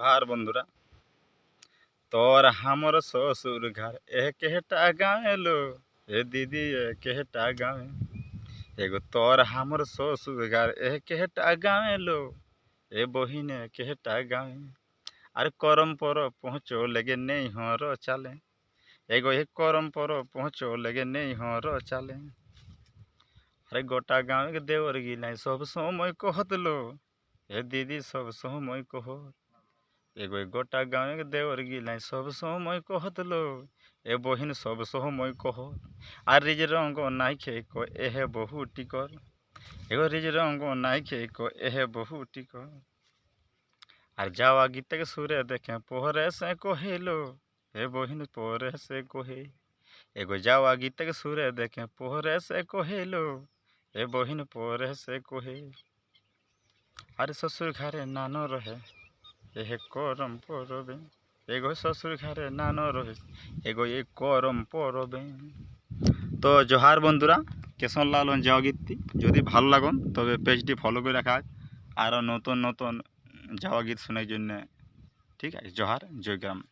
নমস্কার বন্ধুরা তোর আমার শ্বশুর ঘর একটা গাঁয়ে লো এ দিদি একটা গাঁয়ে एगो तोर हमर ससुरघर ए केहटा गाँव लो ए बहिन केहटा गाँव। अरे करम पर पहुँचो लगे नहीं हो रो चाले, एगो एक करम पर पहुँचो लगे नहीं हो रो चाले। अरे गोटा गाँव के देवर गिल सब समय कहत लो ए दीदी सब समय कहत। এ গোটা গাঁৱে দেওর গিলাই সব সময় কহতলো এ বহিন সব সময় কহত আর রিজ রঙ্গ নাই খেয়ে ক এহে বহু টিকর এগো রিজ রঙ্গ নাই খেয়ে ক এহে বহু টিকর আর যাওয়া গীতকে সুরে দেখে পোহরে সে কহিলো এ বহিন পোহরে সে কহে এগো যাওয়া গীতকে সুরে দেখে পোহরে সে কহিলো এ বহিন পোহরে সে কহে আরে শ্বশুর ঘরে নানো রহে এহে করম পরবে। এগো শ্বশুর ঘরে নান রহে এগো এ করম পরবে। তো জোহার বন্ধুরা, কেশন লালন গীতটি যদি ভালো লাগুন, তবে পেজটি ফলো করে রাখা, আরও নতুন নতুন যাওয়া গীত শোনার জন্য। ঠিক আছে, জোহার, জয়গ্রাম।